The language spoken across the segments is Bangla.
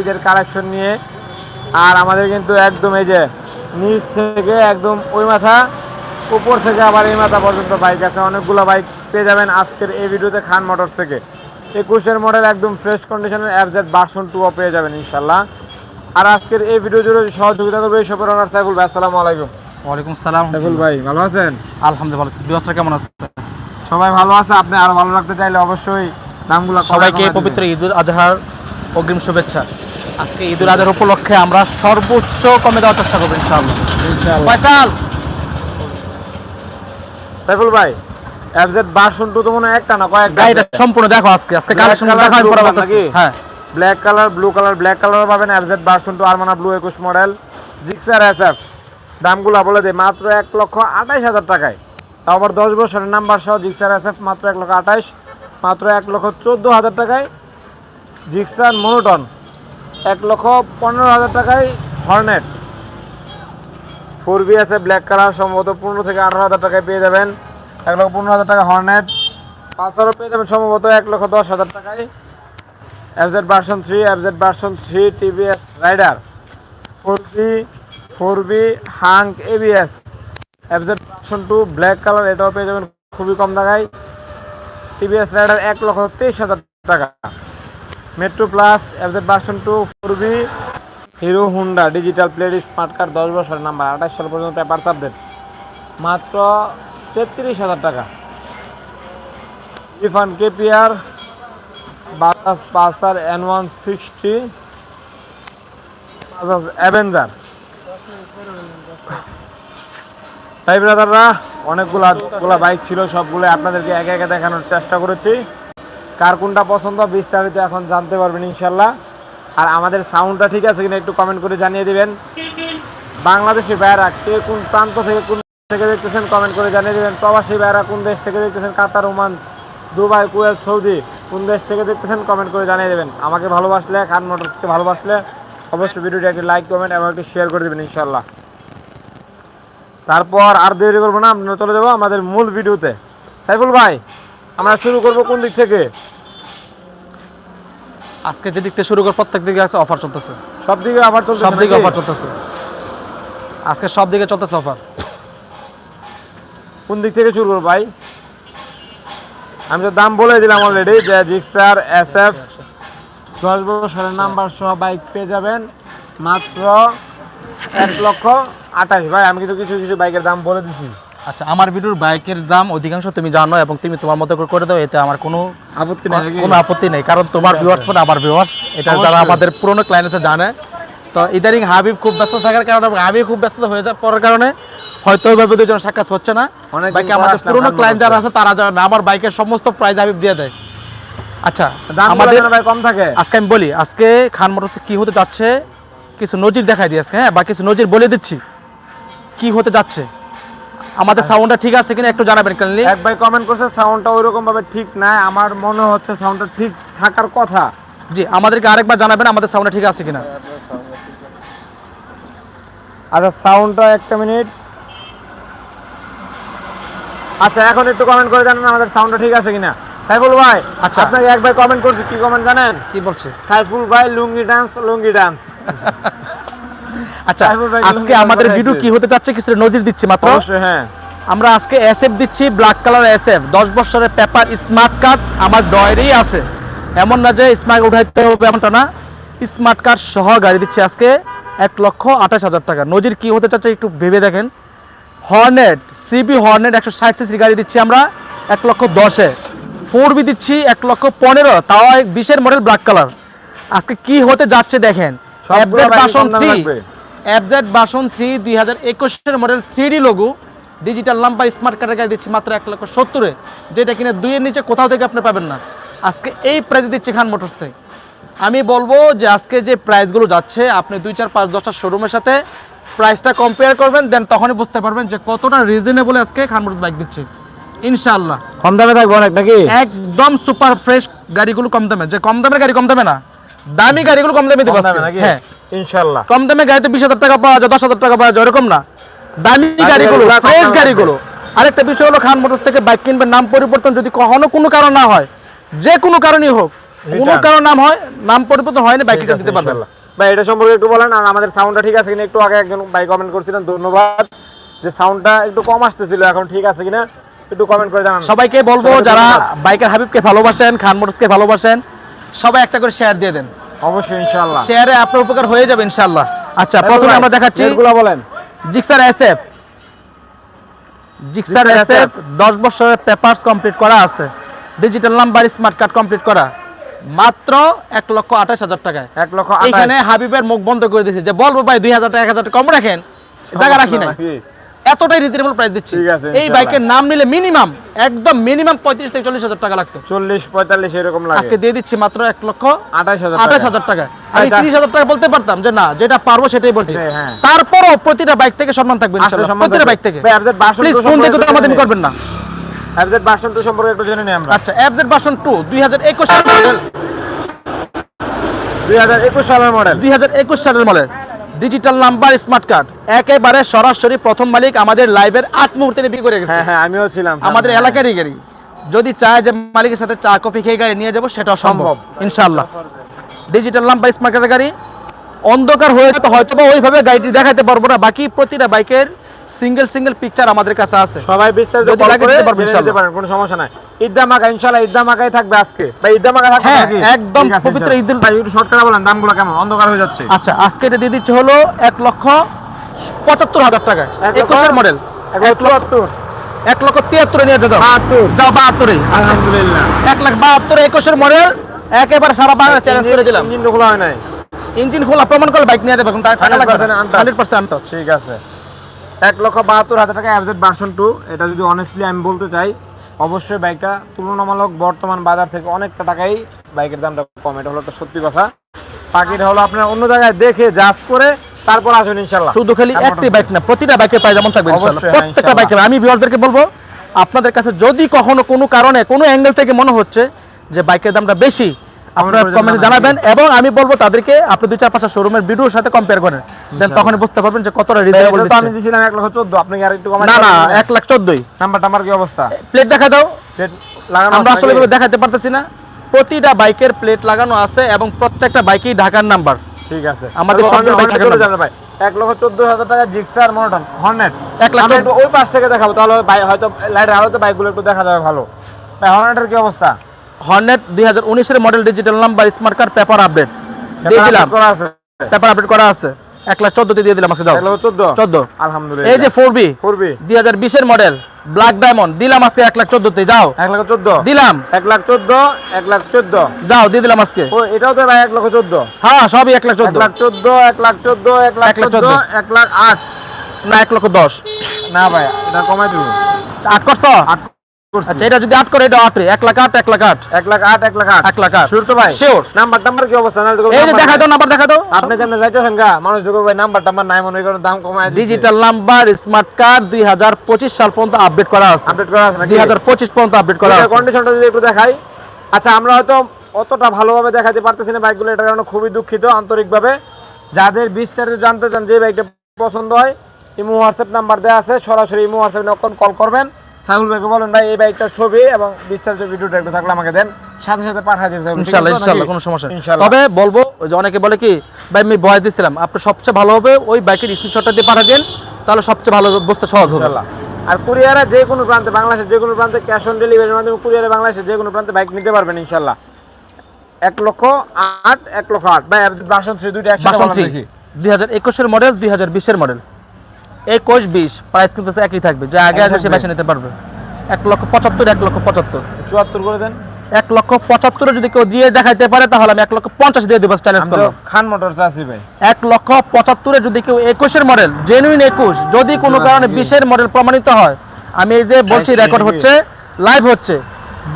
ঈদের কালেকশন নিয়ে। আর আমাদের কিন্তু একদম এই যে নিচ থেকে একদম ওই মাথা উপর থেকে আবার এই মাথা পর্যন্ত বাইক আছে। অনেকগুলো বাইক পেয়ে যাবেন আজকের এই ভিডিওতে খান মোটরস থেকে। একুশের মডেল একদম ফ্রেশ কন্ডিশনের অ্যাপজেড ভার্সন টুও পেয়ে যাবেন ইনশাল্লাহ আর আজকের এই ভিডিও জুড়ে সহযোগিতা করবে এই সফর ওনার সাইফুল ভাই আসসালামু আলাইকুম। ওয়ালাইকুম সালাম। সাইফুল ভাই ভালো আছেন? আলহামদুলিল্লাহ ভালো আছি। বিবাসরা কেমন আছে সবাই ভালো আছে আপনি আরও ভালো রাখতে চাইলে অবশ্যই নামগুলো সবাইকে পবিত্র ঈদুল আজহার অগ্রিম শুভেচ্ছা। আজকে ঈদুল আজহার উপলক্ষে আমরা সর্বোচ্চ কমে দেওয়ার চেষ্টা করব ইনশাআল্লাহ। ফয়সাল! সাইফুল ভাই টু তো মনে একটা না কয়েকটা সম্পূর্ণ দেখো আজকে। আজকে কালেকশন। নাকি? হ্যাঁ। Black colour blue colour black colour পাবেন অ্যাপজেড ভার্সন টু আরমানা ব্লু একুশ মডেল জিক্সার এসএফ দামগুলো বলে দিই মাত্র এক লক্ষ আঠাইশ হাজার টাকায়। তাও আবার দশ বছরের নাম্বার সহ জিক্সার এসএফ মাত্র এক লক্ষ আঠাইশ মাত্র এক লক্ষ চোদ্দ হাজার টাকায়। জিক্সার মনোটন, এক লক্ষ পনেরো হাজার টাকায় হর্নেট। ফোর বি আছে ব্ল্যাক কালার সম্ভবত পনেরো থেকে আঠারো হাজার টাকায় পেয়ে যাবেন। এক লক্ষ পনেরো হাজার টাকা হর্নেট। পাঁচশো পেয়ে যাবেন সম্ভবত এক লক্ষ দশ হাজার টাকায়। FZ version three FZ version three TVS Raider. Four B four B Hunk, ABS. FZ version two, black colour, এটাও পেয়ে যাবেন খুবই কম টাকায় টিভিএস রাইডার এক লক্ষ তেইশ হাজার টাকা। Metro plus FZ version two four B Hero Honda digital plate smart card দশ বছরের নাম্বার আঠাশ সাল পর্যন্ত পেপার আপডেট মাত্র তেত্রিশ হাজার টাকা। Ifan KPR Bajaj Pulsar N one sixty Bajaj Avenger তাই ব্রাদাররা, অনেকগুলা, গুলা বাইক ছিল সবগুলো আপনাদেরকে একে একে দেখানোর চেষ্টা করেছি। কার কোনটা পছন্দ বিস্তারিত এখন জানতে পারবেন ইনশাল্লাহ আর আমাদের সাউন্ডটা ঠিক আছে কিনা একটু কমেন্ট করে জানিয়ে দিবেন। বাংলাদেশি ভাইয়েরা কে কোন প্রান্ত থেকে কোন থেকে দেখতেছেন কমেন্ট করে জানিয়ে দেবেন। প্রবাসী ভাইয়েরা কোন দেশ থেকে দেখতেছেন? Qatar, Oman, Dubai, Kuwait, Saudi, কোন দেশ থেকে দেখতেছেন কমেন্ট করে জানিয়ে দেবেন। আমাকে ভালোবাসলে, খান মোটরসকে ভালোবাসলে অবশ্যই ভিডিওটি একটি লাইক কমেন্ট এবং একটি শেয়ার করে দেবেন ইনশাল্লাহ তারপর আর দেরি করব না, আমরা চলে যাব আমাদের মূল ভিডিওতে সাইফুল ভাই আমরা শুরু করব কোন দিক থেকে? আজকে যে দিক থেকে শুরু করে প্রত্যেক দিকে আছে অফার চলতেছে। সব দিকে আবার চলছে সব দিকে অফার চলতেছে। আজকে সব দিকে চলতেছে অফার কোন দিক থেকে শুরু করব ভাই? আমি তো দাম বলে দিলাম অলরেডি যে জিক্সার এস এফ দশ বছরের নাম্বার সহ বাইক পেয়ে যাবেন মাত্র এক লক্ষ আঠাশ। ভাই আমি কিন্তু কিছু কিছু বাইকের দাম বলে দিছি। আচ্ছা আমার ভিডিওর বাইকের দাম অধিকাংশ তুমি জানো এবং তুমি তোমার মতো করে করে দাও এতে আমার কোনো আপত্তি নেই কোনো আপত্তি নেই কারণ তোমার ভিউয়ার্স মানে আমার ভিউয়ার্স এটা যারা আমাদের পুরনো ক্লায়েন্ট আছে জানে। তো ইদারিং হাবিব খুব ব্যস্ত থাকার কারণে হাবিব খুব ব্যস্ত হয়ে যাওয়ার পরের কারণে হয়তো ওইভাবে দুজন সাক্ষাৎ হচ্ছে না। বাইকে আমাদের পুরনো ক্লায়েন্ট যারা আছে তারা জানে আমার বাইকের সমস্ত প্রাইস হাবিব দিয়ে দেয়। আচ্ছা দাম আমাদের আমাদের ভাই কম থাকে। আজকে আমি বলি আজকে খান মোটরসে কি হতে যাচ্ছে কিছু নজির দেখাই দিই আজকে হ্যাঁ বা কিছু নজির বলে দিচ্ছি কি হতে যাচ্ছে। আমাদের সাউন্ডটা ঠিক আছে কিনা একটু জানাবেন কাইন্ডলি এক ভাই কমেন্ট করছে সাউন্ডটা ওইরকম ভাবে ঠিক নাই। আমার মনে হচ্ছে সাউন্ডটা ঠিক থাকার কথা। জি আমাদেরকে আরেকবার জানাবেন আমাদের সাউন্ডটা ঠিক আছে কিনা। আচ্ছা সাউন্ডটা একটা মিনিট। আচ্ছা এখন একটু কমেন্ট করে জানান আমাদের সাউন্ডটা ঠিক আছে কিনা। সাইফুল ভাই আচ্ছা। আপনাকে এক ভাই কমেন্ট করছে কি কমেন্ট জানেন? কি বলছে? সাইফুল ভাই লুঙ্গি ডান্স লুঙ্গি ডান্স আচ্ছা আজকে আমাদের ভিডিও কি হতে যাচ্ছে কিছু নজির দিচ্ছি মাত্র। অবশ্যই হ্যাঁ। আমরা আজকে এসএফ দিচ্ছি ব্ল্যাক কালার এসএফ বছরের পেপার স্মার্ট কার্ড আমার ডয়েরই আছে। এমন না যে স্মার্ট উঠাইতে হবে এমনটা না। স্মার্ট কার্ড সহ গাড়ি দিচ্ছি আজকে এক লক্ষ আঠাশ হাজার টাকা। নজির কি হতে চাচ্ছে একটু ভেবে দেখেন। হর্নেট সিবি হর্নেট একশো ষাট সিসির গাড়ি দিচ্ছি আমরা এক লক্ষ দশে। ফোর বি দিচ্ছি এক লক্ষ পনেরো। তাও বিশের মডেল ব্ল্যাক কালার আজকে কি হতে যাচ্ছে দেখেন? FZ বাসন থ্রি দুই হাজার একুশের model three D logo digital number smart কার্ডের গাড়ি দিচ্ছি মাত্র এক লক্ষ সত্তরে। যেটা কিনা দুইয়ের নিচে কোথাও থেকে আপনি পাবেন না। আজকে এই প্রাইস দিচ্ছি খান মোটরস থেকে আমি বলব যে আজকে যে প্রাইসগুলো যাচ্ছে আপনি দুই চার পাঁচ দশটা শোরুমের সাথে প্রাইসটা কম্পেয়ার করবেন দেন তখনই বুঝতে পারবেন যে কতটা রিজনেবল আজকে খান মোটরস বাইক দিচ্ছে। ইনশাআল্লাহ। কম দামে থাকবে অনেক নাকি? একদম সুপার ফ্রেশ গাড়িগুলো কম দামে। যে কম দামের গাড়ি কম দামে না। দামি গাড়িগুলো কম দামে দেবো হ্যাঁ। ইনশাআল্লাহ। কম দামে গাড়িতে বিশ হাজার টাকা পাওয়া যায় দশ হাজার টাকা পাওয়া যায় এরকম না। দামি গাড়িগুলো ফ্রেশ গাড়িগুলো। আরেকটা বিষয় হলো খান মোটরস থেকে বাইক কিনবেন নাম পরিবর্তন যদি কখনো কোনো কারণ না হয় যে কোনো কারণেই হোক কোনো Return। কারও নাম হয় নাম পরিবর্তন হয়নি বাইক ঠিক দিতে পারবেন। ইনশাল্লাহ। ভাই এটা সম্পর্কে একটু বলেন আর আমাদের সাউন্ডটা ঠিক আছে কিনা একটু আগে একজন ভাই কমেন্ট করছিলেন ধন্যবাদ। যে সাউন্ডটা একটু কম আসতেছিল এখন ঠিক আছে কিনা একটু কমেন্ট করে জানান। সবাইকে বলব যারা। বাইকের হাবিবকে ভালোবাসেন খান মোটরসকে ভালোবাসেন সবাই একটা করে শেয়ার দিয়ে দেন। অবশ্যই ইনশাআল্লাহ। শেয়ারে আপনার উপকার হয়ে যাবে ইনশাআল্লাহ। আচ্ছা প্রথমে আমরা দেখাচ্ছি রেটগুলো বলেন। জিক্সার এসএফ জিক্সার এসএফ 10 বছরের পেপারস কমপ্লিট করা আছে। Digital number smart card complete করা। মাত্র এক লক্ষ আঠাশ হাজার টাকায়। এক লক্ষ এখানে হাবিবের মুখ বন্ধ করে দিয়েছে যে বলব ভাই দুই হাজার টাকা এক হাজার টাকা কম রাখেন। টাকা রাখি নাই। এতটাই রিজনেবল প্রাইস দিচ্ছি। এই বাইকের নাম নিলে মিনিমাম একদম মিনিমাম পঁয়ত্রিশ থেকে চল্লিশ হাজার টাকা লাগতো। চল্লিশ পঁয়তাল্লিশ এরকম লাগে। আজকে দিয়ে দিচ্ছি মাত্র এক লক্ষ আঠাশ হাজার আঠাশ হাজার টাকা। আমি আচ্ছা। তিরিশ হাজার টাকা বলতে পারতাম যে না যেটা পারব সেটাই বলছি। হ্যাঁ, হ্যাঁ। তারপরও প্রতিটা বাইক থেকে সম্মান থাকবে প্রতিটা বাইক থেকে। আমাদের করবেন না। অ্যাবজেট ভার্সন টু সম্পর্কে একটু জেনে নিই আমরা। আচ্ছা ভার্সন টু দুই হাজার একুশ সালের মডেল দুই হাজার একুশ সালের মডেল দুই হাজার একুশ সালের model digital number smart card একেবারে সরাসরি প্রথম মালিক আমাদের লাইভের আট মুহূর্তে বিক্রি করে গেছে। হ্যাঁ হ্যাঁ আমিও ছিলাম। আমাদের এলাকারই গাড়ি। যদি চায় যে মালিকের সাথে চা কফি খেয়ে গাড়ি নিয়ে যাব সেটা সম্ভব। ইনশাল্লাহ ডিজিটাল নাম্বার স্মার্ট কার্ডের গাড়ি অন্ধকার হয়ে যেত হয়তো বা ওইভাবে গাড়িটি দেখাতে পারব না। বাকি প্রতিটা বাইকের সিঙ্গেল সিঙ্গেল পিকচার আমাদের কাছে আছে। সবাই বিস্তারিত কল করে নিতে পারেন কোনো সমস্যা নাই। ঈদা মাকা ইনশাআল্লাহ ঈদা মাকাই থাকবে আজকে। ভাই ঈদা মাকা থাকবে হ্যাঁ, নাকি? একদম পবিত্র ইনশাআল্লাহ। ভাই একটু শর্ট করে বলেন দামগুলো কেমন? অন্ধকার হয়ে যাচ্ছে। আচ্ছা আজকে এটা দিয়ে দিচ্ছে হলো এক লক্ষ পঁচাত্তর হাজার টাকা এক লক্ষ- একুশের মডেল এক লক্ষ চুয়াত্তর। এক লক্ষ তিয়াত্তরে নিয়ে যেতে যাও বাহাত্তরে আলহামদুলিল্লাহ। এক লাখ বাহাত্তর একুশের মডেল একেবারে সারা বাংলা চ্যালেঞ্জ করে দিলাম। ইঞ্জিন খোলা হয় নাই। ইঞ্জিন খোলা প্রমাণ করে বাইক নিয়ে দেবে এখন। টাকা লাগবে 100% untouched। হান্ড্রেড পার্সেন্ট ঠিক আছে। এক লক্ষ বাহাত্তর হাজার টাকা অ্যাবজেট ভার্সন টু এটা যদি অনেস্টলি আমি বলতে চাই অবশ্যই বাইকটা তুলনামূলক বর্তমান বাজার থেকে অনেকটা টাকাই বাইকের দামটা কম। এটা হলো একটা সত্যি কথা। বাকিটা হলো আপনার অন্য জায়গায় দেখে জাজ করে তারপর আসবেন ইনশাল্লাহ শুধু খালি একটি বাইক না প্রতিটা বাইকের প্রাইস যেমন থাকবে হ্যাঁ, প্রত্যেকটা। বাইকের আমি ভিউয়ারদেরকে বলব আপনাদের কাছে যদি কখনো কোনো কারণে কোনো অ্যাঙ্গেল থেকে মনে হচ্ছে যে বাইকের দামটা বেশি আপনারা কমেন্টে জানাবেন। এবং আমি বলব তাদেরকে আপনি দুই চার পাঁচটা শোরুমের ভিডিওর সাথে কম্পেয়ার করেন। দেন। তখন বুঝতে পারবেন যে কতটা রিজনেবল তো আমি দিয়েছিলাম এক লক্ষ চোদ্দ আপনি আর একটু না না এক লাখ চোদ্দই। নাম্বার টাম্বার কি অবস্থা? প্লেট দেখা দাও। প্লেট লাগানো আমরা আসলে? এভাবে দেখাতে পারতেছি না। প্রতিটা বাইকের প্লেট লাগানো আছে এবং প্রত্যেকটা বাইকেই ঢাকার নাম্বার ঠিক আছে। আমাদের বাইক চলে যাবে ভাই। এক লক্ষ চোদ্দ হাজার টাকা জিক্সার মনোটন হর্নেট এক লাখ একটু ওই পাশ থেকে দেখাবো তাহলে হয়তো লাইটের আলোতে বাইকগুলো একটু দেখা যাবে ভালো। হর্নেটের কি অবস্থা? হর্নেট দুই হাজার উনিশের model digital number smart card paper update দিয়ে দিলাম পেপার আপডেট করা আছে এক লাখ চোদ্দতে দিয়ে দিলাম আজকে দাও চোদ্দ চোদ্দ আলহামদুলিল্লাহ এই যে ফোর বি করবি দুই হাজার বিশের মডেল ব্ল্যাক ডায়মন্ড দিলাম আজকে এক লাখ চোদ্দতে যাও এক লক্ষ চোদ্দ দিলাম এক লাখ চোদ্দ এক লাখ চোদ্দ যাও দিয়ে দিলাম আজকে ও এটাও তো এক লক্ষ চোদ্দ হ্যাঁ সবই এক লাখ এক চোদ্দ লাখ চোদ্দ এক লাখ চোদ্দ এক লাখ চোদ্দ। এক লাখ আট না এক লক্ষ দশ না ভাই এটা কমাই দিব আট করছ আট। আচ্ছা এটা যদি আট করে এটা আট। এক লাখ আট এক লাখ আট। এক লাখ আট এক লাখ আট। এক লাখ আট। তো ভাই? শিওর নাম্বার টাম্বার কি অবস্থা? না এই যে দেখা দাও নাম্বার দেখা দাও। আপনি যাইতেছেন গা মানুষ ভাই নাম্বার টাম্বার নাই মনে করেন দাম কমায় ডিজিটাল নাম্বার স্মার্ট কার্ড দুই হাজার পঁচিশ সাল পর্যন্ত আপডেট করা আছে। আপডেট করা আছে নাকি? দুই হাজার পঁচিশ পর্যন্ত আপডেট করা আছে। কন্ডিশনটা যদি একটু দেখাই। আচ্ছা আমরা হয়তো অতটা ভালোভাবে দেখাতে পারতেছি না বাইকগুলো এটার কারণে খুবই দুঃখিত আন্তরিকভাবে। যাদের বিস্তারিত জানতে চান যে বাইকটা পছন্দ হয় ইমো হোয়াটসঅ্যাপ নাম্বার দেওয়া আছে সরাসরি ইমো হোয়াটসঅ্যাপে কল করবেন। সাইফুল ভাইকে বলেন ভাই এই বাইকটার ছবি এবং বিস্তারিত ভিডিওটা একটু থাকলে আমাকে দেন। সাথে সাথে পাঠিয়ে তো ইনশাল্লাহ নাকি? কোনো সমস্যা। তবে বলব ওই যে অনেকে বলে কি ভাই আমি বয় দিছিলাম আপনি সবচেয়ে ভালো হবে ওই বাইকের স্ক্রিনশটটা দিয়ে পাঠা দেন তাহলে সবচেয়ে ভালো বুঝতে সহজ হবে। আর কুরিয়ারে যে কোনো প্রান্তে বাংলাদেশের যে কোনো প্রান্তে ক্যাশ অন ডেলিভারির মাধ্যমে কুরিয়ারে বাংলাদেশের যে কোনো প্রান্তে বাইক নিতে পারবেন ইনশাল্লাহ। এক লক্ষ আট এক লক্ষ আট। ভাই বাসন থ্রি দুইটা একসাথে বলেন দুই হাজার একুশের মডেল দুই হাজার বিশের মডেল একুশ বিশ প্রাইস কিন্তু একই থাকবে। যে আগে আসবে সে বেছে নিতে পারবে। এক লক্ষ পঁচাত্তর এক লক্ষ পঁচাত্তর। চুয়াত্তর করে দেন। এক লক্ষ পঁচাত্তরে যদি কেউ দিয়ে দেখাইতে পারে তাহলে আমি এক লক্ষ পঞ্চাশ দিয়ে দেবো চ্যালেঞ্জ করলাম। খান মোটরস আছি ভাই। এক লক্ষ পঁচাত্তরে যদি কেউ একুশের মডেল জেনুইন একুশ যদি কোনো কারণে বিশের মডেল প্রমাণিত হয় আমি এই যে বলছি রেকর্ড হচ্ছে লাইভ হচ্ছে।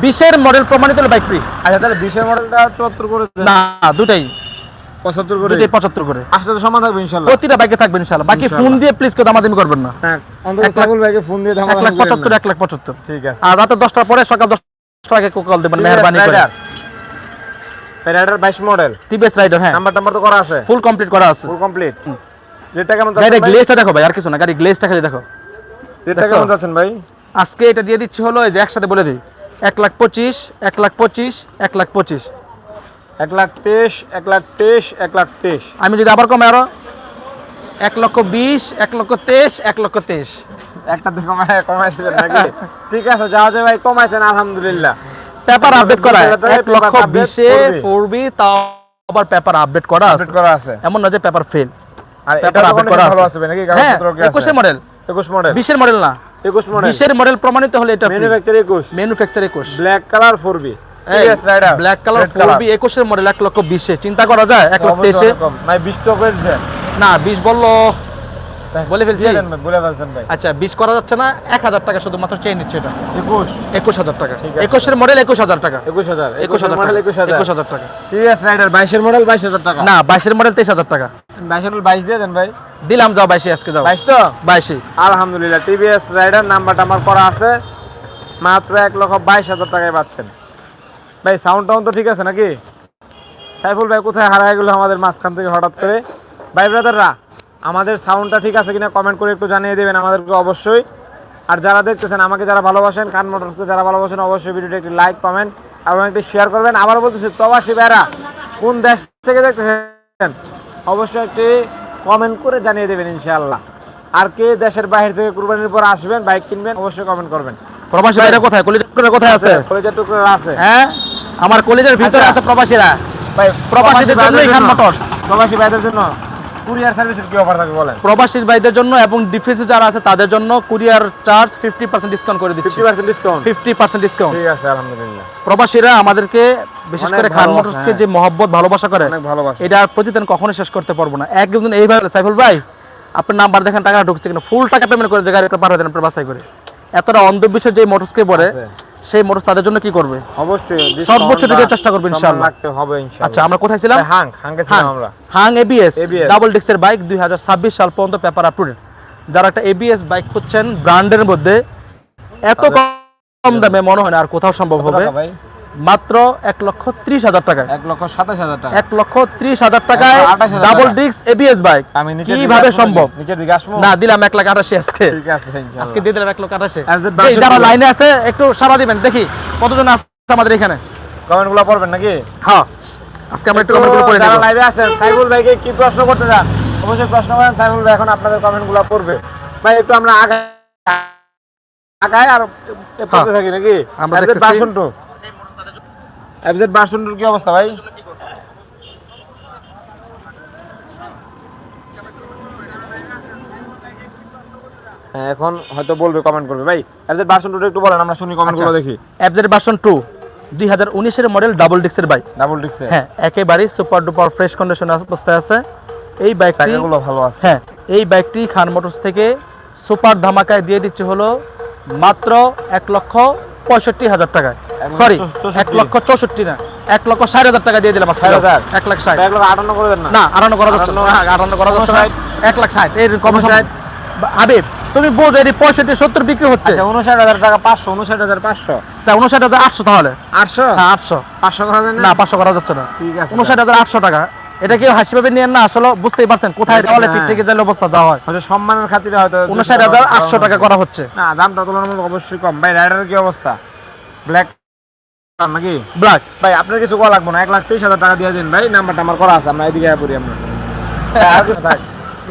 বিশের মডেল প্রমাণিত হলে বাইক ফ্রি আচ্ছা তাহলে বিশের মডেলটা চুয়াত্তর করে দেন। না দুটাই। পঁচাত্তর করে? দুটাই পঁচাত্তর করে। আসলে তো সমান থাকবে ইনশাল্লাহ প্রতিটা বাইকে থাকবে ইনশাল্লাহ বাকি ফোন দিয়ে প্লিজ কেউ দামাদামি করবেন না। হ্যাঁ অন্তত এক লাখ- ফোন দিয়ে লাখ ধামাধামি করেন পঁচাত্তর না। এক লাখ পঁচাত্তর। ঠিক আছে। আর রাতে পরে সকাল আগে কল দেবেন মেহরবানি করে। রাইডার। বাইশ মডেল টিভিএস রাইডার হ্যাঁ। নাম্বার টাম্বার তো করা আছে। ফুল কমপ্লিট করা আছে। ফুল কমপ্লিট রেটটা কেমন ভাই? গ্লেজটা দেখো ভাই আর কিছু না গাড়ির গ্লেজটা খালি দেখো। রেটটা? কেমন যাচ্ছেন ভাই? আজকে এটা দিয়ে দিচ্ছি হলো এই যে একসাথে বলে দিই। এক লাখ পঁচিশ এক লাখ পঁচিশ এক লাখ পঁচিশ। এক লাখ তেইশ এক লাখ তেইশ এক লাখ তেইশ। আমি যদি আবার কমে আরও? এক লক্ষ বিশ এক লক্ষ তেইশ এক লক্ষ তেইশ। একটা তো কমাই কমাইছিলেন নাকি? ঠিক আছে যাওয়া যায় ভাই কমাইছেন আলহামদুলিল্লাহ। পেপার আপডেট করা এক লক্ষ বিশে পড়বি তাও আবার পেপার আপডেট করা আছে। আপডেট করা আছে। এমন না যে পেপার ফেল আর এটা পেপার আপডেট করা ভালো আছে। নাকি? হ্যাঁ কাগজপত্র কি আছে মডেল একুশ মডেল বিশের মডেল না। একুশ মডেল বিশের মডেল প্রমাণিত হলে এটা ম্যানুফ্যাকচার একুশ। ম্যানুফ্যাকচার একুশ। Black colour four B Raider black colour পড়বি একুশের মডেল এক লক্ষ বিশে। চিন্তা করা যায় এক লক্ষ তেইশে। ভাই বিশ তো করেছেন না বিশ বলল বলে ফেলছি। দিয়ে দেন ভাই, বলে ফেলছেন ভাই। আচ্ছা বিশ করা যাচ্ছে না এক হাজার টাকা শুধুমাত্র চেয়ে নিচ্ছে এটা। একুশ। একুশ হাজার টাকা। একুশের মডেল একুশ হাজার টাকা। একুশ হাজার। একুশ হাজার মডেল একুশ হাজার। একুশ হাজার টাকা। টিভিএস রাইডার বাইশের মডেল বাইশ হাজার টাকা। না বাইশের মডেল তেইশ হাজার টাকা। বাইশের মডেল বাইশ দিয়ে দেন ভাই। দিলাম যাও বাইশে আজকে যাও। বাইশ তো? বাইশে। আলহামদুলিল্লাহ টিভিএস রাইডার নাম্বারটা আমার করা আছে। মাত্র এক লক্ষ বাইশ হাজার টাকায় পাচ্ছেন। ভাই সাউন্ড টাউন তো ঠিক আছে নাকি? সাইফুল ভাই কোথায় হারায় গেলো আমাদের মাঝখান থেকে হঠাৎ করে? ভাই ব্রাদাররা আমাদের সাউন্ডটা ঠিক আছে কিনা কমেন্ট করে একটু জানিয়ে দেবেন আমাদেরকে অবশ্যই। আর যারা দেখতেছেন আমাকে যারা ভালোবাসেন খান মোটরসকে যারা ভালোবাসেন অবশ্যই ভিডিওটা একটি লাইক কমেন্ট এবং একটি শেয়ার করবেন। আবার বলতেছি প্রবাসী ভাইরা কোন দেশ থেকে দেখতেছেন? অবশ্যই একটি কমেন্ট করে জানিয়ে দেবেন ইনশাআল্লাহ। আর কে দেশের বাইরে থেকে কুরবানির পর আসবেন বাইক কিনবেন অবশ্যই কমেন্ট করবেন। প্রবাসী ভাইরা কোথায়? কলিজার কোথায় আছে? কলেজের টুকরো আছে। হ্যাঁ? আমার কলেজের ভিতরে আচ্ছা। আছে প্রবাসীরা। ভাই প্রবাসীদের খান মোটরস। প্রবাসী ভাইদের জন্য কুরিয়ার সার্ভিসের কি অফার থাকবে বলেন? প্রবাসী ভাইদের জন্য এবং ডিফেন্সে যারা আছে তাদের জন্য courier charge fifty percent discount করে দিচ্ছি। Fifty percent discount fifty percent discount ঠিক আছে আলহামদুলিল্লাহ। প্রবাসীরা আমাদেরকে বিশেষ করে খান মোটরসকে হ্যাঁ। যে মহব্বত ভালোবাসা করে অনেক ভালোবাসা। এটা প্রতিদিন কখনো শেষ করতে পারব না। একদিন এইভাবে সাইফুল ভাই আপনার নাম্বার দেখেন টাকা ঢুকছে কিনা। ফুল টাকা পেমেন্ট করে যে গাড়িটা পার আপনার বাসায় করে। এতটা অন্ধবিশ্বাস যে মোটরসকে পড়ে আছে। সেই মোটর তাদের জন্য কি করবে? অবশ্যই সর্বোচ্চ বছর দিকে চেষ্টা করবে ইনশাআল্লাহ। রাখতে হবে ইনশাআল্লাহ। আচ্ছা আমরা কোথায় ছিলাম? হ্যাঁ হাং হাঙ্গে ছিলাম আমরা। হাং এবিএস ডাবল ডিস্কের বাইক 2026 সাল পর্যন্ত পেপার আপডেট যারা একটা এবিএস বাইক খুঁজছেন ব্র্যান্ডের মধ্যে এত কম দামে মনে হয় না আর কোথাও সম্ভব হবে। মাত্র এক লক্ষ ত্রিশ হাজার টাকায়। এক লক্ষ সাতাশ হাজার টাকা। এক লক্ষ ত্রিশ হাজার টাকায় আঠাশ ডাবল টাকা। ডিস্ক এবিএস বাইক আমি কীভাবে সম্ভব? নিচের দিকে আসব? না দিলাম এক লাখ আটাশি আজকে। ঠিক আছে আজকে দিয়ে দিলাম এক লক্ষ বাষট্টি যারা লাইনে আছে একটু সারা দিবেন দেখি কতজন আছে আমাদের এখানে। কমেন্টগুলো পড়বেন নাকি? হ্যাঁ আজকে আমরা একটু কমেন্ট করে যারা লাইভে আছেন সাইফুল ভাইকে কি প্রশ্ন করতে চান? অবশ্যই প্রশ্ন করেন সাইফুল ভাই এখন আপনাদের কমেন্টগুলো পড়বে। ভাই একটু আমরা আগায় আগায় আর পড়তে হ্যাঁ। থাকি নাকি? আমরা টু এফজেড ভার্সন টুর কি অবস্থা ভাই? হ্যাঁ এখন হয়তো বলবে কমেন্ট করবে। ভাই এফজেড একটু বলেন আমরা শুনি আচ্ছা। দেখি। এফজেড ভার্সন টু দুই হাজার উনিশের মডেল ডাবল ডিস্কের বাইক ডাবল হ্যাঁ একেবারেই সুপার ডুপার ফ্রেশ কন্ডিশন অবস্থায় আছে। এই বাইকটি ভালো আছে। হ্যাঁ এই বাইকটি খান মোটরস থেকে সুপার ধামাকায় দিয়ে দিচ্ছে হলো মাত্র এক লক্ষ পঁয়ষট্টি হাজার টাকায়। সরি এক লক্ষ চৌষট্টি না এক লক্ষ ষাট হাজার টাকা দিয়ে দিলাম ষাট হাজার? এক লাখ ষাট। এক আটান্ন করে দেন না। আটান্ন করা যাচ্ছে না। আটান্ন- করা যাচ্ছে না। এক লাখ ষাট এর কম ষাট? হাবিব তুমি বোঝো এটি পঁয়ষট্টি সত্তর বিক্রি হচ্ছে। আচ্ছা উনষাট হাজার টাকা পাঁচশো উনষাট হাজার পাঁচশো। তা উনষাট হাজার আটশো তাহলে? আটশো? হ্যাঁ আটশো। পাঁচশো করা যায় না? পাঁচশো করা যাচ্ছে না। ঠিক আছে। উনষাট হাজার আটশো টাকা। এটা কি হাসি ভাবে নিয়েন না? আসলে বুঝতেই পারছেন কোথায়। দেওয়ালে পিকনিকে যাইলে অবস্থা দেওয়া হয়। হয়তো সম্মানের খাতিরে হয়তো উনষাট হাজার আটশো টাকা করা হচ্ছে। না দামটা তুলনামূলক অবশ্যই কম। ভাই রাইডারের কি অবস্থা? ব্ল্যাক নাকি? ব্ল্যাক ভাই আপনার কিছু করা লাগবে না এক লাখ তেইশ হাজার টাকা দিয়ে দিন ভাই। নাম্বারটা আমার করা আছে আমরা এদিকে পড়ি আমরা। আর কিছু থাক।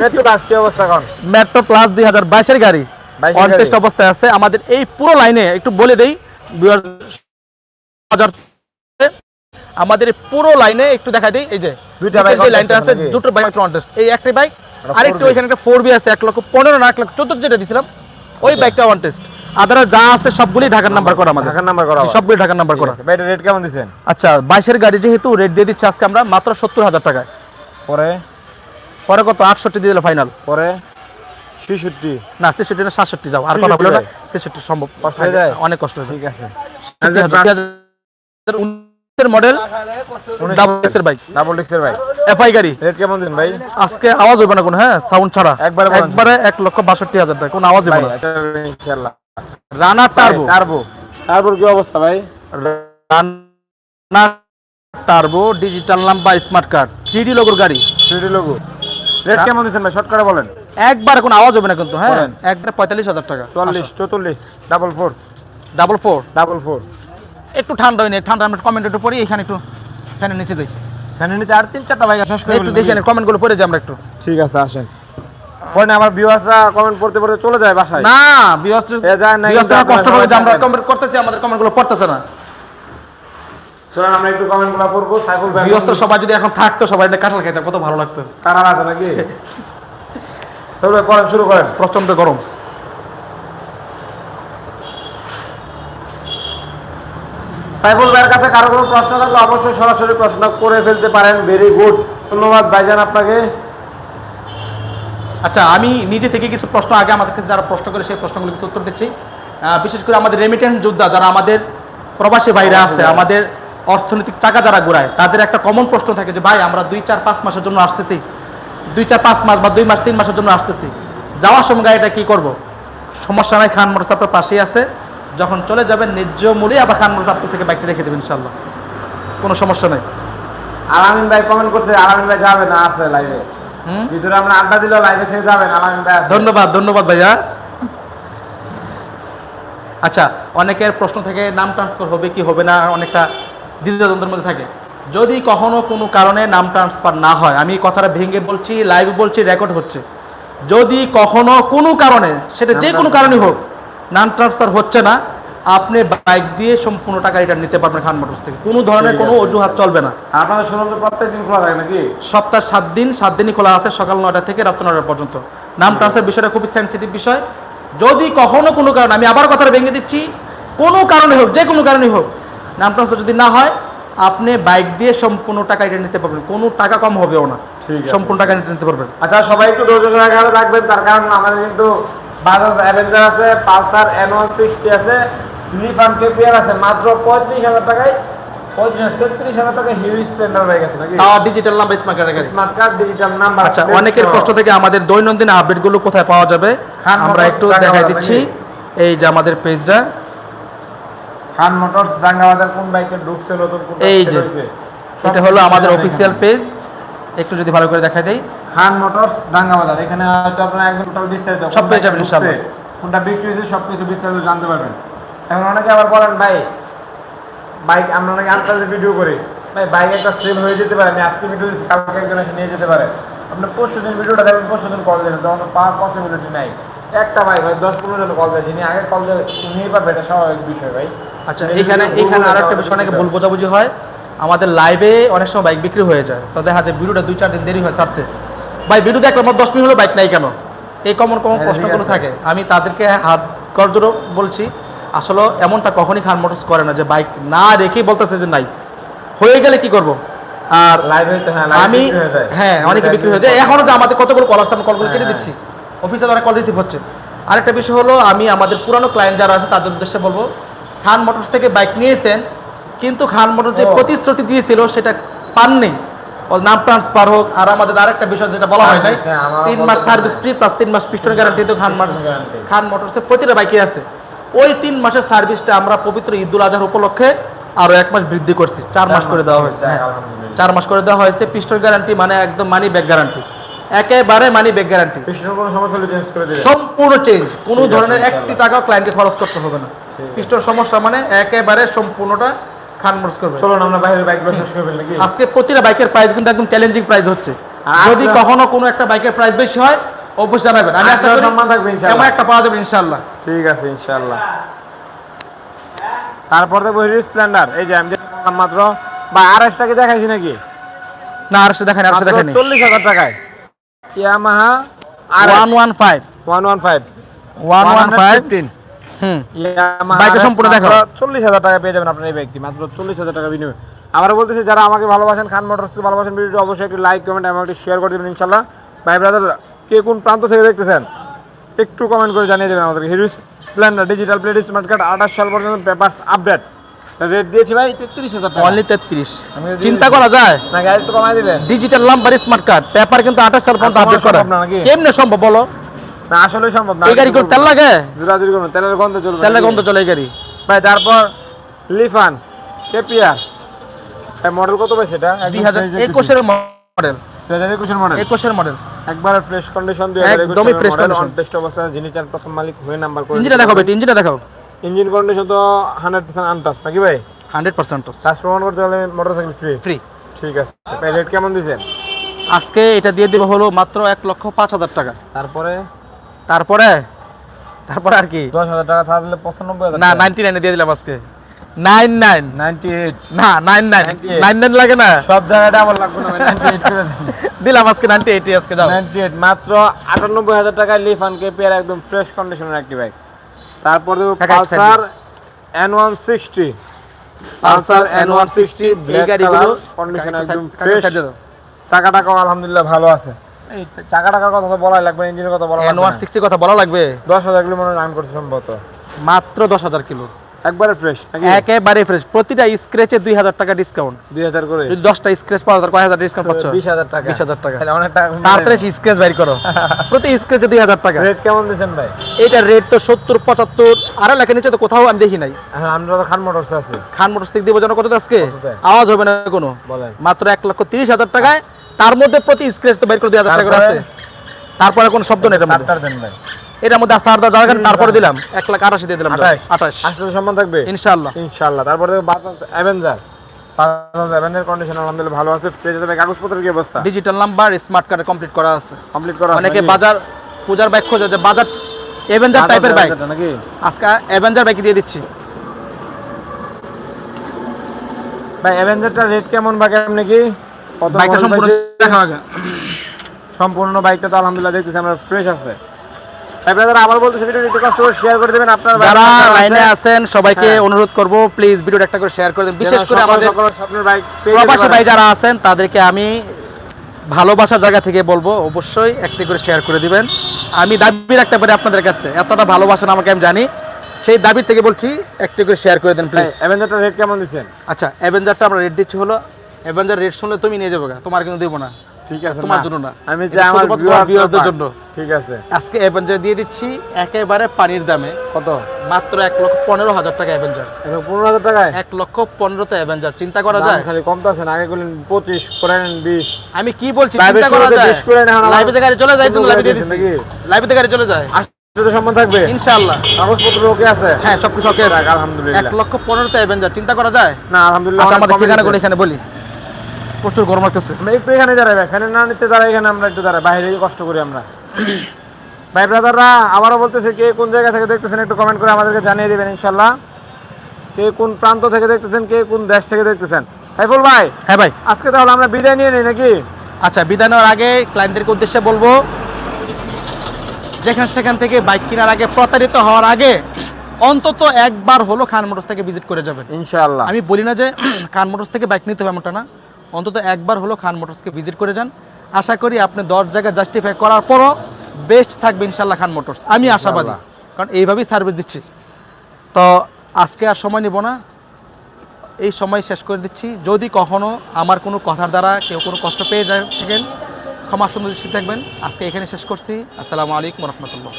এই তো দাস কি অবস্থা এখন? মেট্রো প্লাস দুই হাজার বাইশের গাড়ি। 22 এর অন টেস্ট গাড়ি। অবস্থায় আছে। আমাদের এই পুরো লাইনে একটু বলে দেই আমাদের পুরো লাইনে একটু দেখা দিই এই যে দুইটা লাইনটা আছে দুটো বাইক এই বাইক একটা আরেকটু ওইখানে একটা ফোর বি আছে এক লক্ষ পনেরো না এক লক্ষ চোদ্দ যেটা দিছিলাম ওই আচ্ছা। বাইকটা অন টেস্ট আদারা যা আছে সবগুলি ঢাকার নাম্বার করা আমাদের। ঢাকার নাম্বার করা সবগুলি ঢাকার নাম্বার করা। ভাই এটা রেট কেমন দিচ্ছেন? আচ্ছা বাইশের গাড়ি যেহেতু রেট দিয়ে দিচ্ছি আজকে আমরা মাত্র সত্তর হাজার টাকায়। পরে? পরে কত? আটষট্টি দিয়ে দিলে ফাইনাল পরে? ছেষট্টি। না ছেষট্টি না সাতষট্টি যাও। আর কথা 63 বলে না? ছেষট্টি সম্ভব? অনেক কষ্ট ঠিক আছে। মডেল ডাবল বাইক ডাবল ভাই এফআই গাড়ি। রেট কেমন দিন ভাই? আজকে আওয়াজ হবে না কোনো হ্যাঁ সাউন্ড ছাড়া। একবারে একবারে এক লক্ষ বাষট্টি হাজার টাকা। কোনো আওয়াজ হবে না। ইনশাআল্লাহ টার্বো টার্বো টার্বোর কি অবস্থা ভাই? Turbo digital number smart card three D লোগোর গাড়ি। Three D logo rate. কেমন দিচ্ছেন ভাই? শর্ট করে বলেন। একবার কোনো আওয়াজ হবে না কিন্তু হ্যাঁ। একবার পঁয়তাল্লিশ হাজার টাকা। চল্লিশ চৌচল্লিশ double four double four double four একটু ঠান্ডা হয়নি ঠান্ডা আমরা কমেন্ট একটু পড়ি এখানে একটু ফ্যানের নিচে যাই। ফ্যানের নিচে আর তিন চারটা বাইক শেষ করে একটু দেখি? কমেন্টগুলো পড়ে যাই আমরা একটু। ঠিক আছে আসেন। পরে আমার ভিউয়ার্সরা কমেন্ট পড়তে পড়তে চলে যায় বাসায়। না যায় না, কিন্তু কষ্ট করে যে আমরা কমেন্ট করতেছি আমাদের কমেন্টগুলো পড়তেছে না। চলেন আমরা একটু কমেন্টগুলো পড়ব। সাইফুল ভাই সবাই যদি এখন থাকতো সবাই এটা কাঁঠাল খাইতে কত ভালো লাগতো। আছে নাকি? শুরু করেন। প্রচণ্ড গরম। সাইফুল ভাইয়ের কাছে কারও কোনো প্রশ্ন থাকলে অবশ্যই সরাসরি প্রশ্ন করে ফেলতে পারেন। ভেরি গুড ধন্যবাদ ভাইজান আপনাকে। আচ্ছা আমি নিজে থেকে কিছু প্রশ্ন আগে আমাদের কাছে যারা প্রশ্ন করে সেই প্রশ্নগুলো কিছু উত্তর দিচ্ছি। বিশেষ করে আমাদের রেমিটেন্স যোদ্ধা যারা আমাদের প্রবাসী বাইরে আছে আমাদের অর্থনৈতিক টাকা যারা ঘুরায় তাদের একটা কমন প্রশ্ন থাকে যে ভাই আমরা দুই চার পাঁচ মাসের জন্য আসতেছি। দুই চার পাঁচ মাস বা দুই মাস তিন মাসের জন্য আসতেছি। যাওয়ার সময় গাড়িটা কী করব? সমস্যা নাই খান মোটর আপনার পাশেই আছে। যখন চলে যাবেন ন্যায্য মূল্যে আবার খান মোটর আপনার থেকে বাইকটা রেখে দেবেন ইনশাল্লাহ কোনো সমস্যা নেই। আলামিন ভাই কমেন্ট করছে আলামিন ভাই যাবে না আছে লাইভে ভিতরে আমরা আড্ডা লাইভে যাবেন ধন্যবাদ ধন্যবাদ ভাইয়া। আচ্ছা অনেকের প্রশ্ন থেকে নাম ট্রান্সফার হবে কি হবে না অনেকটা দ্বিধাদ্বন্দ্বের মধ্যে থাকে। যদি কখনো কোনো কারণে নাম ট্রান্সফার না হয় আমি কথাটা ভেঙে বলছি লাইভ বলছি রেকর্ড হচ্ছে। যদি কখনো কোনো কারণে সেটা যে কোনো কারণে হোক নাম ট্রান্সফার হচ্ছে না আপনি বাইক দিয়ে সম্পূর্ণ টাকা রিটার্ন নিতে পারবেন খান মোটরস থেকে। কোনো ধরনের কোনো অজুহাত চলবে না। আপনাদের শোরুম প্রত্যেক দিন খোলা থাকে নাকি? সপ্তাহ সাত দিন সাত দিনই খোলা আছে সকাল নয়টা থেকে রাত্র নয়টা পর্যন্ত। নাম ট্রান্সফার বিষয়টা খুবই সেন্সিটিভ বিষয়। যদি কখনো কোনো কারণে আমি আবার কথাটা ভেঙে দিচ্ছি কোনো কারণে হোক যে কোনো কারণে হোক নাম ট্রান্সফার যদি না হয় আপনি বাইক দিয়ে সম্পূর্ণ টাকা এটা নিতে পারবেন। কোনো টাকা কম হবেও না। সম্পূর্ণ টাকা নিতে পারবেন। আচ্ছা সবাই একটু ধৈর্য সহকারে রাখবেন তার কারণ আমাদের কিন্তু বাজাজ অ্যাভেঞ্জার আছে পালসার এন ওয়ান সিক্সটি আছে লিফান কেপিআর আছে মাত্র পঁয়ত্রিশ হাজার টাকায় আচ্ছা অনেকের প্রশ্ন থেকে আমাদের দৈনন্দিন আপডেটগুলো কোথায় পাওয়া যাবে? আমরা একটু দেখাই দিচ্ছি। এই যে আমাদের পেজটা খান মোটরস ডাঙ্গাবাজার কোন বাইকে ঢুকছে নতুন এই বাইক যে এটা হলো আমাদের অফিসিয়াল পেজ একটু যদি ভালো করে দেখাই দেই। খান মোটরস ডাঙ্গাবাজার এখানে হয়তো আপনারা একদম টোটাল বিস্তারিত সব পেয়ে যাবেন ইনশাআল্লাহ। কোনটা বিক্রি হয়েছে সব কিছু বিস্তারিত জানতে পারবেন। এখন অনেকে আবার বলেন ভাই বাইক আমরা অনেকে আনতাজে ভিডিও করি। ভাই বাইক একটা সেল হয়ে যেতে পারে। আমি আজকে ভিডিও কালকে একজন এসে নিয়ে যেতে পারে। আপনি পরশু দিন ভিডিওটা দেখবেন পরশু দিন কল দেবেন। তখন পাওয়ার পসিবিলিটি নাই। একটা বাইক হয় দশ পনেরো জন কল দেয়। যিনি আগে কল দেয় নিয়ে পাবে এটা স্বাভাবিক বিষয় ভাই। আচ্ছা এখানে এখানে আর একটা বিষয় অনেকে ভুল বোঝাবুঝি হয়। আমাদের লাইভে অনেক সময় বাইক বিক্রি হয়ে যায়। তো দেখা যায় ভিডিওটা দুই চার দিন দেরি হয় ছাড়তে। ভাই ভিডিও দেখলাম আমার দশ মিনিট হলো বাইক নাই কেন? এই কমন কমন হ্যাঁ, প্রশ্নগুলো ঠিক আছে। থাকে। আমি তাদেরকে হাত গর্জরও বলছি আসলে এমনটা কখনই খান মোটরস করে না যে বাইক না রেখেই বলতেছে যে নাই। হয়ে গেলে কি করব? আর লাইভ হইতে হ্যাঁ আমি বিক্রি হয়ে যায়। হ্যাঁ অনেকে বিক্রি হয়ে যায়। এখনও যে আমাদের কতগুলো কল আমি কলগুলো কেটে হ্যাঁ, দিচ্ছি। অফিসে অনেক কল রিসিভ হচ্ছে। আরেকটা বিষয় হলো আমি আমাদের পুরানো ক্লায়েন্ট যারা আছে তাদের উদ্দেশ্যে বলব খান মোটরস থেকে বাইক নিয়েছেন কিন্তু খান মোটরস যে প্রতিশ্রুতি দিয়েছিল সেটা পাননি। নাম ট্রান্সফার হোক আর আমাদের আরেকটা বিষয় যেটা বলা হয় নাই Service, হ্যাঁ, তিন মাস সার্ভিস ফ্রি প্লাস তিন মাস পিস্টন গ্যারান্টি তো খান মোটরস খান মোটরসের প্রতিটা বাইকে আছে। ওই তিন মাসের সার্ভিসটা আমরা পবিত্র ঈদুল আজহার উপলক্ষে আরও এক মাস বৃদ্ধি করছি। চার মাস করে দেওয়া হয়েছে। হ্যাঁ। চার মাস করে দেওয়া হয়েছে। পিস্টন গ্যারান্টি মানে একদম মানি ব্যাক গ্যারান্টি একেবারে মানি ব্যাক গ্যারান্টি কোনো সমস্যা হলে চেঞ্জ করে দিবেন। সম্পূর্ণ চেঞ্জ কোনো ধরনের একটি টাকাও ক্লায়েন্টকে খরচ করতে হবে না। পিস্টন সমস্যা মানে একেবারে সম্পূর্ণটা খান মোটরস করবে চলুন আমরা বাইরের বাইকগুলো শেষ করে নাকি? আজকে প্রতিটা বাইকের প্রাইস কিন্তু একদম চ্যালেঞ্জিং প্রাইস হচ্ছে। যদি কখনো কোনো একটা বাইকের প্রাইস বেশি হয় অবশ্যই জানাবেন। আমি আশা করি সম্মান থাকবে ইনশাআল্লাহ। এমন একটা পাওয়া যাবে ইনশাআল্লাহ ঠিক আছে ইনশাআল্লাহ তারপর দেখব হিরো স্প্লেন্ডার এই যে আমি মাত্র বা আর দেখাইছি নাকি? না সে দেখেন সে দেখেন চল্লিশ হাজার টাকায়। Yamaha R one one five. One one five. One one five. বাইকটা সম্পূর্ণ দেখাও। চল্লিশ হাজার টাকা পেয়ে যাবেন আপনার এই ব্যক্তি মাত্র চল্লিশ হাজার টাকা বিনিময়। আবার বলতেছি যারা আমাকে ভালোবাসেন খান মোটরস ভালোবাসেন ভিডিওটি অবশ্যই একটি লাইক কমেন্ট এবং একটি শেয়ার করে দেবেন ইনশাল্লাহ ভাই ব্রাদার কে কোন প্রান্ত থেকে দেখতেছেন? একটু কমেন্ট করে জানিয়ে দেবেন আমাদেরকে। Hero Splendor digital plate smart card আঠাশ সাল পর্যন্ত পেপারস আপডেট রেট দিয়েছি ভাই তেত্রিশ হাজার অনলি তেত্রিশ। চিন্তা করা যায়। না গাড়ি একটু কমাই দিবেন। Digital number smart card paper কিন্তু আঠাশ সাল পর্যন্ত আপডেট করা? কেমনে সম্ভব বলো? না আসলে সম্ভব না এই গাড়ি করে তেল লাগে? জোরাজুরি তেলের গন্ধ চলবে তেলের গন্ধ চলে এই গাড়ি। ভাই তারপর লিফান কেপিআর। ভাই মডেল কত এটা? দুই হাজার একুশের মডেল দুই হাজার একুশের মডেল একুশের মডেল একবারে ফ্রেশ কন্ডিশন দুই একদমই fresh condition। টেস্ট অবস্থায় যিনি চান প্রথম মালিক হয়ে নাম্বার করে ইঞ্জিনটা দেখাও বেটি ইঞ্জিনটা দেখাও। ইঞ্জিন কন্ডিশন তো হান্ড্রেড পার্সেন্ট আনটাস নাকি ভাই? হান্ড্রেড পার্সেন্ট কাজ প্রমাণ করতে হলে মোটরসাইকেল ফ্রি ফ্রি ঠিক আছে। ভাই রেট কেমন দিচ্ছেন? আজকে এটা দিয়ে দেবো হলো মাত্র এক লক্ষ পাঁচ হাজার টাকা। তারপরে? তারপরে? তারপরে আর কি? দশ হাজার টাকা ছাড় দিলে পঁচানব্বই না নাইনটি নাইনে দিয়ে দিলাম আজকে। নাইন নাইন নাইনটি এইট না নাইন নাইন নাইন নাইন লাগে না? সব জায়গায় ডাবল লাগবে না নাইনটি এইট করে দেন। দিলাম আজকে নাইনটি এইটি আজকে যাও। নাইনটি এইট মাত্র আটানব্বই হাজার টাকায় লিফ কেপিআর একদম ফ্রেশ কন্ডিশনের একটি বাইক তারপর দেবো এক side Pulsar N one sixty Pulsar N one sixty black গাড়িগুলো কন্ডিশন একদম ফ্রেশ চাকা টাকাও আলহামদুলিল্লাহ ভালো আছে। এই চাকা টাকার কথা তো বলাই লাগবে ইঞ্জিনের কথা বলা ওয়ান লাগবে সিক্সটির কথা বলা লাগবে? দশ হাজার কিলো মনে রান করছে সম্ভবত। মাত্র দশ হাজার কিলো। একবারে ফ্রেশ একেবারে ফ্রেশ প্রতিটা দুই হাজার টাকা ডিসকাউন্ট দুই হাজার করে? যদি দশটা পাওয়া যায় কয় হাজার ডিসকাউন্ট পাচ্ছ? বিশ হাজার টাকা। বিশ হাজার টাকা। অনেক টাকা বাইর করো। প্রতি দুই হাজার টাকা। রেট কেমন ভাই? এইটার রেট তো সত্তর পঁচাত্তর। আড়াই লাখের নিচে তো কোথাও আমি দেখি নাই। হ্যাঁ আমরা তো খান মোটরস আছে। খান মোটরস থেকে দিব যেন কত আজকে? আওয়াজ হবে না কোনো মাত্র এক লক্ষ তিরিশ হাজার টাকায় তার মধ্যে প্রতি স্ক্রেচ তো বের করে টাকা করে আছে। তারপরে? কোনো শব্দ নেই এটার মধ্যে। দেন ভাই। এটার মধ্যে আসার দা জায়গা তারপরে দিলাম। এক লাখ আঠাশি দিয়ে দিলাম আঠাশ? আঠাশ। আসতে তো সম্মান থাকবে? ইনশাল্লাহ ইনশাআল্লাহ। তারপরে অ্যাভেঞ্জার। কন্ডিশন আলহামদুলিল্লাহ ভালো আছে। পেয়ে যেতে হবে কাগজপত্রের কি অবস্থা? ডিজিটাল নাম্বার স্মার্ট কার্ডে কমপ্লিট করা আছে। কমপ্লিট করা অনেকে বাজার পূজার বাইক খোঁজে যে বাজার টাইপের বাইক নাকি? আজকে এভেঞ্জার বাইক দিয়ে দিচ্ছি। ভাই অ্যাভেঞ্জারটার রেট কেমন বা কেমন নাকি? কত বাইকটা সম্পূর্ণ দেখা সম্পূর্ণ বাইকটা তো আলহামদুলিল্লাহ দেখতেছি আমরা ফ্রেশ আছে। তাই আবার বলতেছি ভিডিওটি একটু কষ্ট করে শেয়ার করে দেবেন আপনার যারা লাইনে আছেন সবাইকে হ্যাঁ। অনুরোধ করব প্লিজ ভিডিওটা একটা করে শেয়ার করে দেন। বিশেষ করে আমাদের সকল বাইক প্রবাসী ভাই যারা আছেন তাদেরকে আমি ভালোবাসার জায়গা থেকে বলব অবশ্যই একটি করে শেয়ার করে দিবেন। আমি দাবি রাখতে পারি আপনাদের কাছে এতটা ভালোবাসেন আমাকে আমি জানি। সেই দাবি থেকে বলছি একটি করে শেয়ার করে দেন প্লিজ রেট কেমন দিচ্ছেন? আচ্ছা অ্যাভেঞ্জারটা আমরা রেট দিচ্ছি হলো অ্যাভেঞ্জার রেট শুনলে তুমি নিয়ে যাবে তোমার কিন্তু দেবো না। ঠিক আছে তোমার জন্য না। আমি যে আমার। জন্য। ঠিক আছে। আজকে অ্যাভেঞ্জার দিয়ে দিচ্ছি একেবারে পানির দামে। কত? মাত্র এক লক্ষ পনেরো হাজার টাকা অ্যাভেঞ্জার পনেরো হাজার টাকায়? এক লক্ষ পনেরোতে অ্যাভেঞ্জার চিন্তা করা যায়? খালি কমতে আছে আগে করলেন পঁচিশ করে নেন বিশ। আমি কি বলছি চিন্তা করা যায়? করে লাইভে গাড়ি চলে যায় তুমি লাইভে দিয়ে দিচ্ছি? লাইভে গাড়ি চলে যায়। আসতে সম্মান থাকবে। ইনশাআল্লাহ। কাগজপত্র ওকে আছে? হ্যাঁ সবকিছু ওকে আলহামদুলিল্লাহ। এক লক্ষ পনেরোতে অ্যাভেঞ্জার চিন্তা করা যায়? না আলহামদুলিল্লাহ আচ্ছা আমাদের কমে ঠিকানাগুলো গেছে। এখানে বলি? প্রচুর গরম লাগতেছে। আমরা একটু এখানে দাঁড়াই এখানে না নিচে দাঁড়াই এখানে আমরা একটু দাঁড়াই বাইরে কষ্ট করি আমরা। ভাই ব্রাদাররা আবারও বলতেছে কে কোন জায়গা থেকে দেখতেছেন একটু কমেন্ট করে আমাদেরকে জানিয়ে দিবেন ইনশাল্লাহ কে কোন প্রান্ত থেকে দেখতেছেন কে কোন দেশ থেকে দেখতেছেন। সাইফুল ভাই হ্যাঁ ভাই। আজকে তাহলে আমরা বিদায় নিয়ে নিই নাকি? আচ্ছা বিদায় নেওয়ার আগে ক্লায়েন্টদেরকে উদ্দেশ্যে বলব যেখান সেখান থেকে বাইক কেনার আগে প্রতারিত হওয়ার আগে অন্তত একবার হলো খান মোটরস থেকে ভিজিট করে যাবেন। ইনশাআল্লাহ। আমি বলি না যে খান মোটরস থেকে বাইক নিতে হবে এমনটা না। অন্তত একবার হলো খান মোটরসকে ভিজিট করে যান। আশা করি আপনি দশ জায়গায় জাস্টিফাই করার পরও বেস্ট থাকবে ইনশাল্লাহ খান মোটরস। আমি আশাবাদী। কারণ এইভাবেই সার্ভিস দিচ্ছি। তো আজকে আর সময় নিব না। এই সময় শেষ করে দিচ্ছি। যদি কখনো আমার কোনো কথার দ্বারা কেউ কোনো কষ্ট পেয়ে যায় থাকেন ক্ষমা সুন্দর দৃষ্টি থাকবেন। আজকে এখানে শেষ করছি। আসসালামু আলাইকুম রহমতুল্লাহ।